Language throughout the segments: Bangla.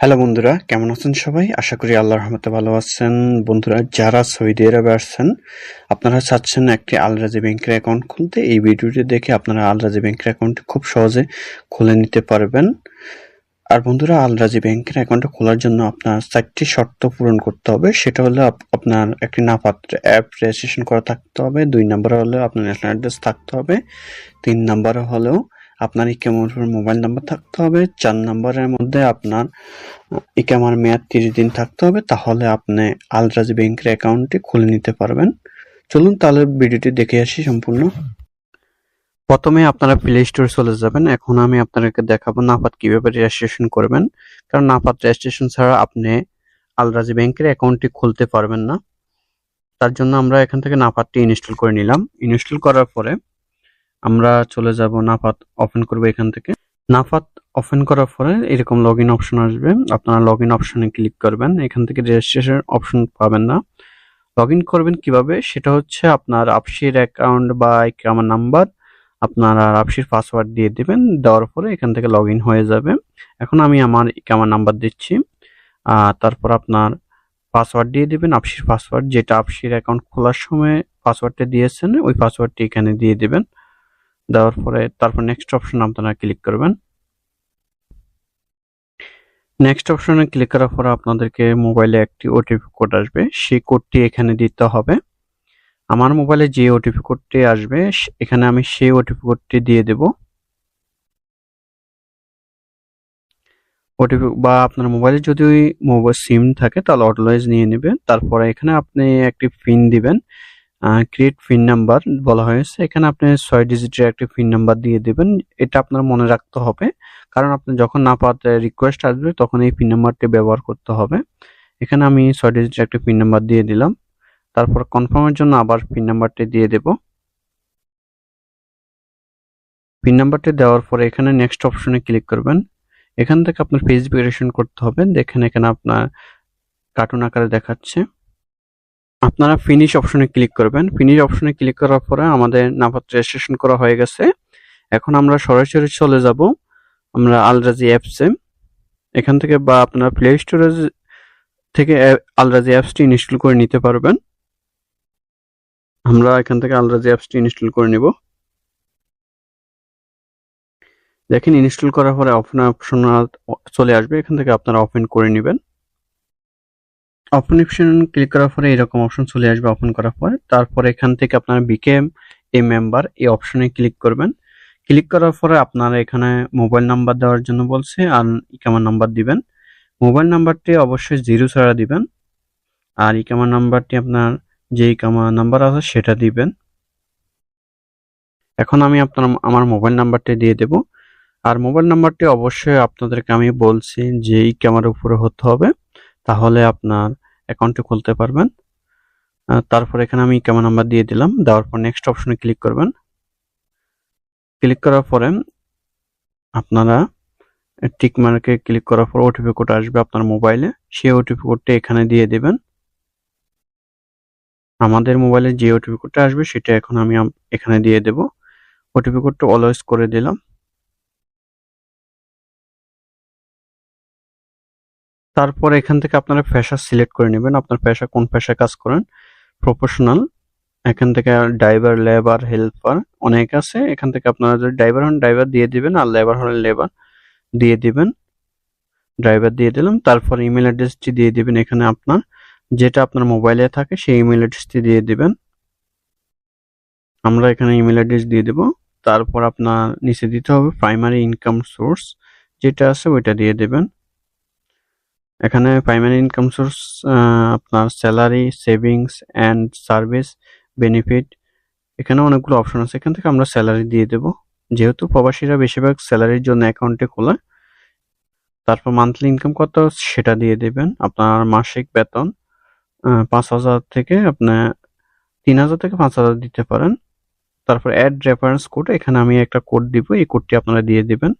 হ্যালো বন্ধুরা, কেমন আছেন সবাই? আশা করি আল্লাহ রহমতে ভালো আছেন। বন্ধুরা, যারা সৌদি আরবে আসছেন আপনারা চাচ্ছেন একটি আলরাজি ব্যাংকের অ্যাকাউন্ট খুলতে। এই ভিডিওটি দেখে আপনারা আলরাজি ব্যাংকের অ্যাকাউন্ট খুব সহজে খুলে নিতে পারবেন। আর বন্ধুরা, আলরাজি ব্যাংকের অ্যাকাউন্টটা খোলার জন্য আপনার চারটি শর্ত পূরণ করতে হবে। সেটা হলো আপ- আপনার একটি নাপাত্র অ্যাপ রেজিস্ট্রেশন করা থাকতে হবে। দুই নম্বরে হলেও আপনার ন্যাশনাল অ্যাড্রেস থাকতে হবে। তিন নম্বরে হলেও আপনার কেমন মোবাইল নাম্বার থাকতে হবে, চার নম্বরের মধ্যে আপনার ইকামার মেয়াদ তিরিশ দিন থাকতে হবে, তাহলে আপনি আলরাজি ব্যাংকের অ্যাকাউন্টটি খুলে নিতে পারবেন। চলুন তাহলে ভিডিওটি দেখে আসি সম্পূর্ণ। প্রথমে আপনারা প্লে স্টোরে চলে যাবেন। এখন আমি আপনাদেরকে দেখাবো নাপাত কীভাবে রেজিস্ট্রেশন করবেন। কারণ নাপাত রেজিস্ট্রেশন ছাড়া আপনি আলরাজি ব্যাংকের অ্যাকাউন্টটি খুলতে পারবেন না। তার জন্য আমরা এখান থেকে নাপাতটি ইনস্টল করে নিলাম। ইনস্টল করার পরে আমরা চলে যাব নাপাত ওপেন করব এখান থেকে। নাফাত ওপেন করার পরে এরকম লগ ইন অপশন আসবে। আপনারা লগ ইন অপশনে ক্লিক করবেন। এখান থেকে রেজিস্ট্রেশন অপশন পাবেন না। লগ ইন করবেন কীভাবে? সেটা হচ্ছে আপনার আপসির অ্যাকাউন্ট বা আমার নাম্বার আপনারা আপসির পাসওয়ার্ড দিয়ে দেবেন। দেওয়ার পরে এখান থেকে লগ হয়ে যাবে। এখন আমি আমার আমার নাম্বার দিচ্ছি। তারপর আপনার পাসওয়ার্ড দিয়ে দেবেন। আপসির পাসওয়ার্ড যেটা আপসির অ্যাকাউন্ট খোলার সময় পাসওয়ার্ডটা দিয়েছেন, ওই পাসওয়ার্ডটি এখানে দিয়ে দিবেন। দেওয়ার পরে তারপর নেক্সট অপশন আপনারা ক্লিক করবেন। নেক্সট অপশনে ক্লিক করার পরে আপনাদেরকে মোবাইলে একটি ওটিপি কোড আসবে। সেই কোডটি এখানে দিতে হবে। আমার মোবাইলে যে ওটিপি কোডটি আসবে এখানে আমি সেই ওটিপি কোডটি দিয়ে দেব। ওটিপি বা আপনার মোবাইলে যদি মোবাইল সিম থাকে, তাহলে অলওয়েজ নিয়ে নেবেন তারপরে এখানে আপনি একটি পিন দিবেন। ক্রিয়েট পিন নাম্বার বলা হয়েছে। এখানে আপনি ছয় ডিজিটের একটি পিন নাম্বার দিয়ে দেবেন। এটা আপনার মনে রাখতে হবে। কারণ আপনি যখন না পাতে রিকোয়েস্ট আসবে, তখন এই পিন নাম্বারটি ব্যবহার করতে হবে। এখানে আমি ছয় ডিজিটের একটি পিন নাম্বার দিয়ে দিলাম। তারপর কনফার্মের জন্য আবার পিন নাম্বারটি দিয়ে দেব। পিন নাম্বারটি দেওয়ার পরে এখানে নেক্সট অপশনে ক্লিক করবেন। এখান থেকে আপনার পেজ ভেরিফিকেশন করতে হবে। দেখেন এখানে আপনার কার্টুন আকারে দেখাচ্ছে। আপনারা ফিনিশ অপশনে ক্লিক করবেন। ফিনিশ অপশনে ক্লিক করার পরে আমাদের নাপাত রেজিস্ট্রেশন করা হয়ে গেছে। এখন আমরা সরাসরি চলে যাব আমরা আলরাজি অ্যাপসে এখান থেকে বা আপনারা প্লে স্টোরে থেকে আলরাজি অ্যাপসটি ইনস্টল করে নিতে পারবেন। আমরা এখান থেকে আলরাজি অ্যাপসটি ইনস্টল করে নিব। দেখেন ইনস্টল করার পরে ওপেন অপশন চলে আসবে। এখান থেকে আপনারা ওপেন করে নেবেন। ওপেন অপশন ক্লিক করার পরে এরকম অপশন চলে আসবে ওপেন করার পরে। তারপরে এখান থেকে আপনারা বিকেম এ মেম্বার এই অপশনে ক্লিক করবেন। ক্লিক করার পরে আপনারা এখানে মোবাইল নাম্বার দেওয়ার জন্য বলছে, আর ইকামার নাম্বার দিবেন। মোবাইল নাম্বারটি অবশ্যই জিরো ছাড়া দিবেন। আর ইকামার নাম্বারটি আপনার যে ইকামা নাম্বার আছে সেটা দিবেন। এখন আমি আপনার, আমার মোবাইল নাম্বারটি দিয়ে দেব। আর মোবাইল নাম্বারটি অবশ্যই আপনাদেরকে আমি বলছি যে ইকামার উপরে হতে হবে। তাহলে আপনার অ্যাকাউন্টটি খুলতে পারবেন। তারপর এখানে আমি কেমন নাম্বার দিয়ে দিলাম। দেওয়ার পর নেক্সট অপশনে ক্লিক করবেন। ক্লিক করার পরে আপনারা টিক মার্কে ক্লিক করার পর ওটিপি কোড আসবে আপনার মোবাইলে সেই ওটিপি কোডটি এখানে দিয়ে দেবেন। আমাদের মোবাইলে যে ওটিপি কোডটা আসবে সেটা এখন আমি এখানে দিয়ে দেব। ওটিপি কোডটা অলওয়েজ করে দিলাম। তারপর এখান থেকে আপনারা পেশা সিলেক্ট করে নেবেন আপনার পেশা কোন পেশায় কাজ করেন। প্রফেশনাল এখান থেকে ড্রাইভার লেবার হেল্পার অনেক আছে। এখান থেকে আপনারা যদি ড্রাইভার হন ড্রাইভার দিয়ে দিবেন আর লেবার হলে লেবার দিয়ে দিবেন। ড্রাইভার দিয়ে দিলাম, তারপর ইমেল অ্যাড্রেসটি দিয়ে দিবেন এখানে আপনার। যেটা আপনার মোবাইলে থাকে, সেই ইমেল অ্যাড্রেসটি দিয়ে দিবেন। আমরা এখানে ইমেল অ্যাড্রেস দিয়ে দেব। তারপর আপনার নিচে দিতে হবে প্রাইমারি ইনকাম সোর্স যেটা আছে, ওইটা দিয়ে দেবেন। এখানে প্রাইমারি ইনকাম সোর্স আপনার salary savings and service benefit এখানে অনেকগুলো অপশন আছে। এখান থেকে আমরা স্যালারি দিয়ে দেব। যেহেতু প্রবাসীরা বেশিরভাগ স্যালারির জন্য অ্যাকাউন্টে খোলে, তারপর মান্থলি ইনকাম কত সেটা দিয়ে দেবেন। আপনার মাসিক বেতন পাঁচ হাজার থেকে আপনার তিন হাজার থেকে পাঁচ হাজার দিতে পারেন। তারপর অ্যাড রেফারেন্স কোড এখানে আমি একটা কোড দিব। এই কোডটি আপনারা দিয়ে দিবেন।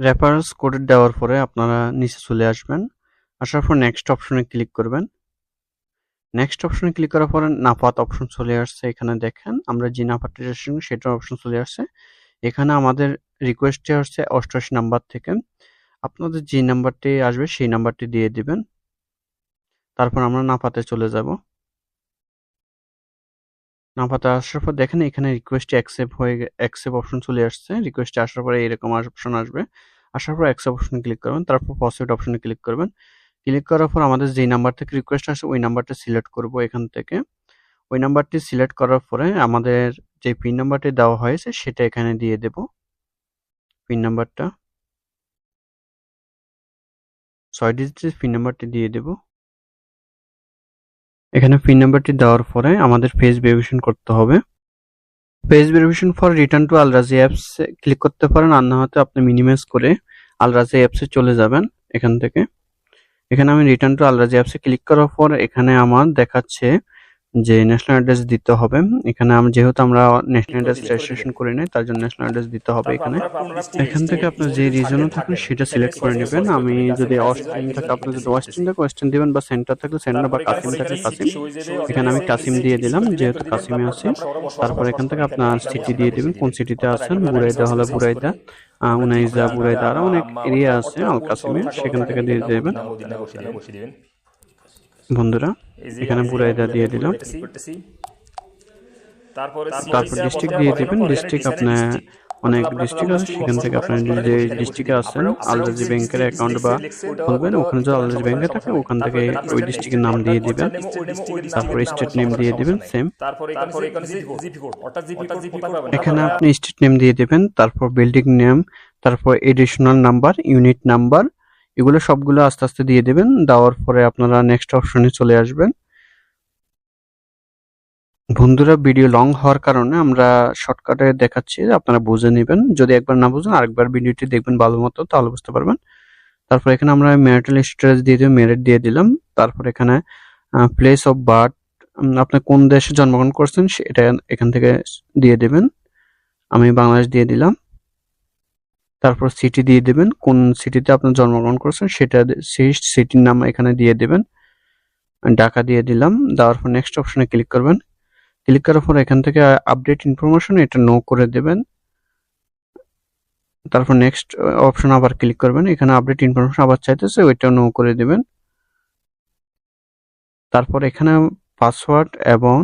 রেফারেন্স কোড দেওয়ার পরে আপনারা নিচে চলে আসবেন। আসার পর নেক্সট অপশনে ক্লিক করবেন। নেক্সট অপশনে ক্লিক করার পরে নাপাত অপশন চলে আসছে, এখানে দেখেন আমরা যে নাপাতটা সেটার অপশন চলে আসছে। এখানে আমাদের রিকোয়েস্টটি আসছে অষ্টআশি নাম্বার থেকে। আপনাদের যে নাম্বারটি আসবে সেই নাম্বারটি দিয়ে দিবেন। তারপর আমরা নাপাতে চলে যাব। নাপাতে আসার পর দেখেন এখানে রিকোয়েস্ট অ্যাকসেপ্ট হয়ে অ্যাকসেপ্ট অপশন চলে আসছে। রিকোয়েস্টে আসার পরে এরকম অপশন আসবে। আসার পর অ্যাকসেপ্ট অপশনে ক্লিক করবেন, তারপর প্রসিড অপশনে ক্লিক করবেন। ক্লিক করার পর আমাদের যেই নাম্বার থেকে রিকোয়েস্ট আসে, ওই নাম্বারটা সিলেক্ট করব এখান থেকে। ওই নাম্বারটি সিলেক্ট করার পরে আমাদের যে পিন নাম্বারটি দেওয়া হয়েছে, সেটা এখানে দিয়ে দেব। পিন নাম্বারটা ছয় ডিজিটের পিন নাম্বারটি দিয়ে দেব। এখানে পিন নাম্বারটি দেওয়ার পরে আমাদের ফেজ ভেরিফিকেশন করতে হবে। Face verification for return to Al Rajhi apps click করতে পারেন, আর না হয়তো আপনি মিনিমাইজ করে আলরাজি অ্যাপসে চলে যাবেন এখান থেকে। এখানে আমি রিটার্ন টু আলরাজি অ্যাপসে ক্লিক করার পর এখানে আমার দেখাচ্ছে যে ন্যাশনাল অ্যাড্রেস দিতে হবে। এখানে আমরা যেহেতু আমরা ন্যাশনাল অ্যাড্রেস রেজিস্ট্রেশন করি নাই তার জন্য ন্যাশনাল অ্যাড্রেস দিতে হবে এখানে। এখান থেকে আপনার যে রিজনও থাকলে সেটা সিলেক্ট করে নেবেন। আমি যদি ওয়েস্টার্ন থাকে আপনি যদি ওয়েস্টার্ন থাকে ওয়েস্টার্ন দিবেন বা সেন্টার থাকলে সেন্টার বা কাসিম থাকে কাসিম এখানে আমি কাসিম দিয়ে দিলাম যেহেতু কাসিমে আছি। তারপর এখান থেকে আপনার সিটি দিয়ে দিবেন কোন সিটিতে আছেন? বুড়াইদা হলে বুড়াইদা উনাইজা বুড়াইদা আরও অনেক এরিয়া আছে আল কাসিমে সেখান থেকে দিয়ে দেবেন। বন্ধুরা এখানে বুড়াইদা দিয়ে দিলাম তারপরে তারপর ডিস্ট্রিক্ট দিয়ে দিবেন। ডিস্ট্রিক্ট আপনি অনেক ডিস্ট্রিক্ট আছে সেখান থেকে আপনার যে ডিস্ট্রিক্টে আছেন আলরাজি ব্যাংকের অ্যাকাউন্ট বা খুলবেন ওখানে যে আলরাজি ব্যাংকে থাকে ওখান থেকে ওই ডিস্ট্রিক্টের নাম দিয়ে দিবেন। তারপর স্টেট নেম দিয়ে দিবেন সেম তারপরে তারপরে এখানে জিপি কোড অর্থাৎ জিপি কোড পাবেন। এখানে আপনি স্টেট নেম দিয়ে দিবেন তারপর বিল্ডিং নেম তারপর এডিশনাল নাম্বার ইউনিট নাম্বার এগুলো সবগুলো আস্তে আস্তে দিয়ে দেবেন। দেওয়ার পরে আপনারা নেক্সট অপশনে চলে আসবেন। বন্ধুরা ভিডিও লং হওয়ার কারণে আমরা শর্টকাটে দেখাচ্ছি, আপনারা বুঝে নেবেন। যদি একবার না বুঝেন, আরেকবার ভিডিওটি দেখবেন ভালো মতো, তাহলে বুঝতে পারবেন। তারপর এখানে আমরা ম্যারিটাল স্ট্রেস দিয়ে দিলাম মেরিট দিয়ে দিলাম। তারপর এখানে প্লেস অফ বার্থ আপনি কোন দেশে জন্মগ্রহণ করছেন সেটা এখান থেকে দিয়ে দেবেন। আমি বাংলাদেশ দিয়ে দিলাম। তারপর সিটি দিয়ে দেবেন। কোন সিটিতে আপনি জন্মগ্রহণ করছেন সেটা সেই সিটির নাম এখানে দিয়ে দেবেন। ঢাকা দিয়ে দিলাম। দেওয়ার পর নেক্সট অপশনে ক্লিক করবেন। ক্লিক করার পর এখান থেকে আপডেট ইনফরমেশন এটা নো করে দেবেন। তারপর নেক্সট অপশন আবার ক্লিক করবেন। এখানে আপডেট ইনফরমেশন আবার চাইতেছে, ওইটা নো করে দেবেন। তারপর এখানে পাসওয়ার্ড এবং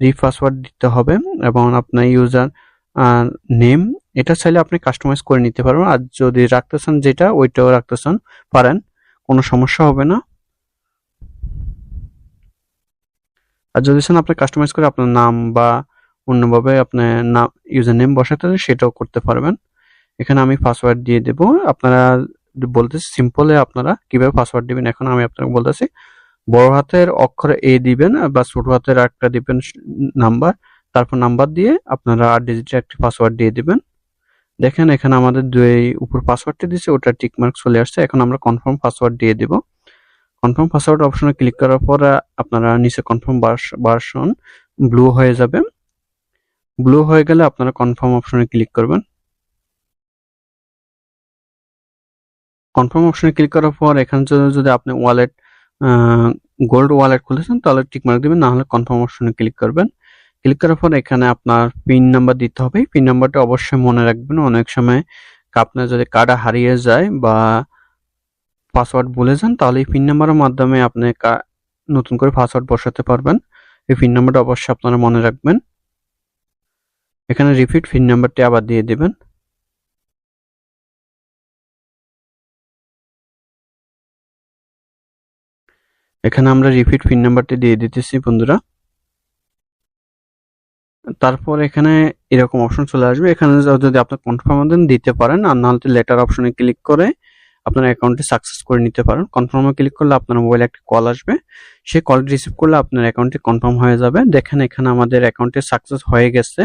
রিপাসওয়ার্ড দিতে হবে এবং আপনার ইউজার নেম এটা চাইলে আপনি কাস্টমাইজ করে নিতে পারবেন। আর যদি রাখতে চান যেটা, ওইটাও রাখতে চান পারেন, কোনো সমস্যা হবে না। আর যদি চান আপনি কাস্টমাইজ করে আপনার নাম বা অন্যভাবে আপনার নাম ইউজার নেম বসাতে সেটাও করতে পারবেন। এখানে আমি পাসওয়ার্ড দিয়ে দেব। আপনারা বলতেছি সিম্পলে আপনারা কীভাবে পাসওয়ার্ড দিবেন, এখন আমি আপনাকে বলতেছি। বড় হাতের অক্ষর এ দিবেন বা ছোট হাতের একটা দিবেন নাম্বার। তারপর নাম্বার দিয়ে আপনারা আট ডিজিটের একটি পাসওয়ার্ড দিয়ে দিবেন। দেখেন, এখানে আমাদের দুই উপর পাসওয়ার্ডটি দিচ্ছে ওটা টিক মার্ক চলে আসছে। এখন আমরা কনফার্ম পাসওয়ার্ড দিয়ে দিব। কনফার্ম পাসওয়ার্ড অপশনে ক্লিক করার পর আপনারা নিচে কনফার্ম ভার্সন ব্লু হয়ে যাবে। ব্লু হয়ে গেলে আপনারা কনফার্ম অপশনে ক্লিক করবেন। কনফার্ম অপশনে ক্লিক করার পর, এখানে যদি- আপনি ওয়ালেট গোল্ড ওয়ালেট খুলেছেন, তাহলে টিক মার্ক দিবেন, না হলে কনফার্ম অপশনে ক্লিক করবেন। ক্লিক করার পর এখানে আপনার পিন নাম্বার দিতে হবে। পিন নাম্বারটা অবশ্যই মনে রাখবেন, অনেক সময় আপনার যদি কার্ড হারিয়ে যায় বা পাসওয়ার্ড ভুলে যান, তাহলে এই পিন নাম্বারের মাধ্যমে আপনি নতুন করে পাসওয়ার্ড বসাতে পারবেন। এই পিন নাম্বারটা অবশ্যই আপনারা মনে রাখবেন। এখানে রিপিট পিন নাম্বারটি আবার দিয়ে দেবেন। এখানে আমরা রিপিট পিন নাম্বারটি দিয়ে দিতেছি বন্ধুরা। তারপর এখানে এরকম অপশন চলে আসবে। এখানে যদি আপনি কনফার্ম দেন, দিতে পারেন। আর নাহলে লেটার অপশনে ক্লিক করে আপনার অ্যাকাউন্টটি সাকসেস করে নিতে পারেন। কনফার্মে ক্লিক করলে আপনার মোবাইলে একটি কল আসবে। সেই কল রিসিভ করলে আপনার অ্যাকাউন্টটি কনফার্ম হয়ে যাবে। দেখেন এখানে আমাদের অ্যাকাউন্টে সাকসেস হয়ে গেছে।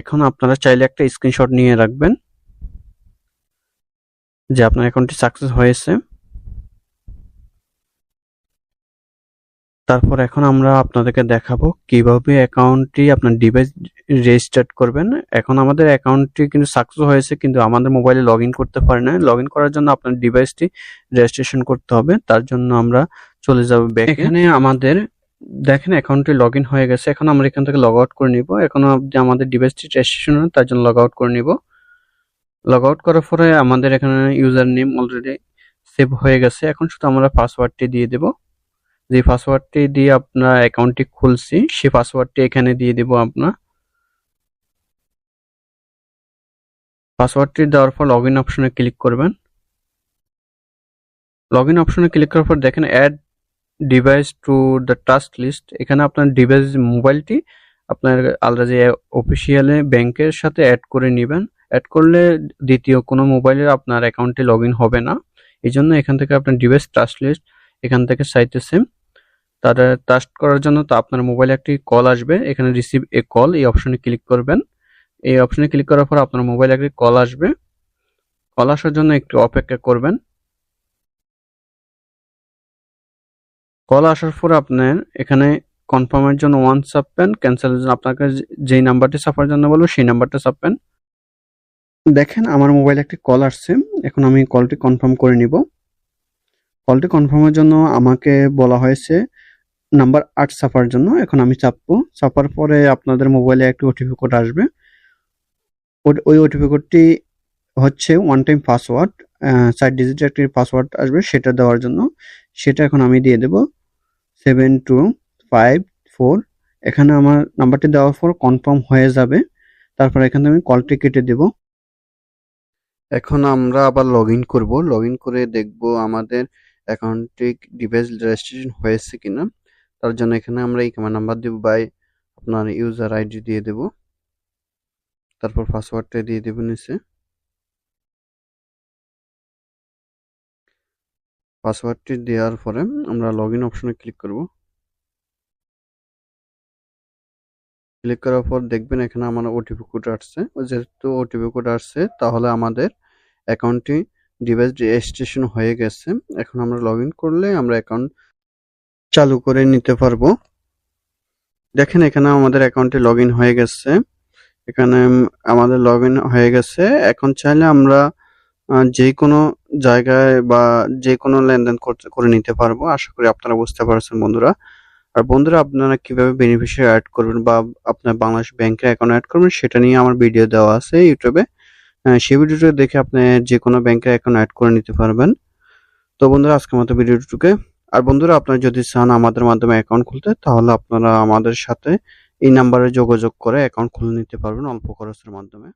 এখন আপনারা চাইলে একটা স্ক্রিনশট নিয়ে রাখবেন। যে আপনার অ্যাকাউন্টটি সাকসেস হয়েছে। তারপর এখন আমরা আপনাদেরকে দেখাবো কীভাবে অ্যাকাউন্টটি আপনার ডিভাইস রেজিস্টার্ড করবেন। এখন আমাদের অ্যাকাউন্টটি কিন্তু সাকসেস হয়েছে, কিন্তু আমাদের মোবাইলে লগ করতে পারে না লগ করার জন্য আপনার ডিভাইসটি রেজিস্ট্রেশন করতে হবে, তার জন্য আমরা চলে যাব ব্যাক এখানে আমাদের, দেখেন অ্যাকাউন্টটি লগ হয়ে গেছে। এখন আমরা এখান থেকে লগ আউট করে নিব। এখন আমাদের ডিভাইসটি রেজিস্ট্রেশন তার জন্য লগ আউট করে নিব। লগ আউট করার পরে আমাদের এখানে ইউজার নেম অলরেডি সেভ হয়ে গেছে। এখন শুধু আমরা পাসওয়ার্ডটি দিয়ে দেব। যে পাসওয়ার্ডটি দিয়ে আপনার অ্যাকাউন্টটি খুলছি সেই পাসওয়ার্ডটি এখানে দিয়ে দেব আপনার। পাসওয়ার্ডটি দেওয়ার পর লগ ইন অপশনে ক্লিক করবেন। লগ ইন অপশনে ক্লিক করার পর দেখেন add device to the task list এখানে আপনার ডিভাইস মোবাইলটি আপনার আলরাজি অফিসিয়ালে ব্যাংকের সাথে অ্যাড করে নেবেন। অ্যাড করলে দ্বিতীয় কোনো মোবাইলের আপনার অ্যাকাউন্টে লগ হবে না। এই জন্য এখান থেকে আপনার ডিভাইস টাস্ক লিস্ট এখান থেকে চাইতেছে তারা টাস্ট করার জন্য তো আপনার মোবাইলে একটি কল আসবে। এখানে রিসিভ এ কল এই অপশনে ক্লিক করবেন। এই অপশনে ক্লিক করার পর আপনার মোবাইলে একটি কল আসবে। কল আসার জন্য একটু অপেক্ষা করবেন। কল আসার পর আপনার এখানে কনফার্মের জন্য ওয়ান চাপবেন ক্যান্সেলের জন্য আপনাকে যে- যেই নাম্বারটি চাপার জন্য বলব, সেই নাম্বারটা চাপবেন দেখেন আমার মোবাইলে একটি কল আসছে। এখন আমি কলটি কনফার্ম করে নিব। কলটি কনফার্মের জন্য আমাকে বলা হয়েছে নাম্বার আট চাপার জন্য এখন আমি চাপবো। চাপার পরে আপনাদের মোবাইলে একটি ওটিপি কোড আসবে। ওই ওটিপি কোডটি হচ্ছে ওয়ান টাইম পাসওয়ার্ড চার ডিজিটের একটি পাসওয়ার্ড আসবে সেটা দেওয়ার জন্য। সেটা এখন আমি দিয়ে দেব। সেভেন টু ফাইভ ফোর এখানে আমার নাম্বারটি দেওয়ার পর কনফার্ম হয়ে যাবে। তারপর এখানে আমি কলটি কেটে দেব। এখন আমরা আবার লগ ইন করব। লগ ইন করে দেখব আমাদের অ্যাকাউন্টে ডিভাইস রেজিস্ট্রেশন হয়েছে কিনা। তার জন্য এখানে আমরা এই আমার নাম্বার দেব বাই আপনার ইউজার আইডি দিয়ে দেব। তারপর পাসওয়ার্ডটা দিয়ে দেব নিচে। পাসওয়ার্ডটি দেওয়ার পরে আমরা লগ ইন অপশনে ক্লিক করব। ক্লিক করার পর দেখবেন এখানে আমার ওটিপি কোড আসছে। যেহেতু ওটিপি কোড আসছে, তাহলে আমাদের অ্যাকাউন্টটি ডিভাইস রেজিস্ট্রেশন হয়ে গেছে। এখন আমরা লগ ইন করলে আমরা অ্যাকাউন্ট চালু করে নিতে পারব। দেখেন এখানে আমাদের অ্যাকাউন্টে লগ হয়ে গেছে। এখানে আমাদের লগ হয়ে গেছে। এখন চাইলে আমরা যে কোনো জায়গায় বা যে কোনো লেনদেন করতে, করে নিতে পারব। আশা করি আপনারা বুঝতে পারছেন, বন্ধুরা। আর বন্ধুরা, আপনারা কীভাবে বেনিফিশিয়ারি অ্যাড করবেন বা আপনার বাংলাদেশ ব্যাংকের অ্যাকাউন্ট অ্যাড করবেন, সেটা নিয়ে আমার ভিডিও দেওয়া আছে ইউটিউবে সেই ভিডিওটা দেখে আপনি যে কোনো ব্যাংকের অ্যাকাউন্ট অ্যাড করে নিতে পারবেন। তো বন্ধুরা, আজকের মতো ভিডিওটুকে আর বন্ধুরা, আপনারা যদি চান আমাদের মাধ্যমে অ্যাকাউন্ট খুলতে, তাহলে আপনারা আমাদের সাথে এই নাম্বারে যোগাযোগ করে অ্যাকাউন্ট খুলে নিতে পারবেন অল্প খরচের মাধ্যমে।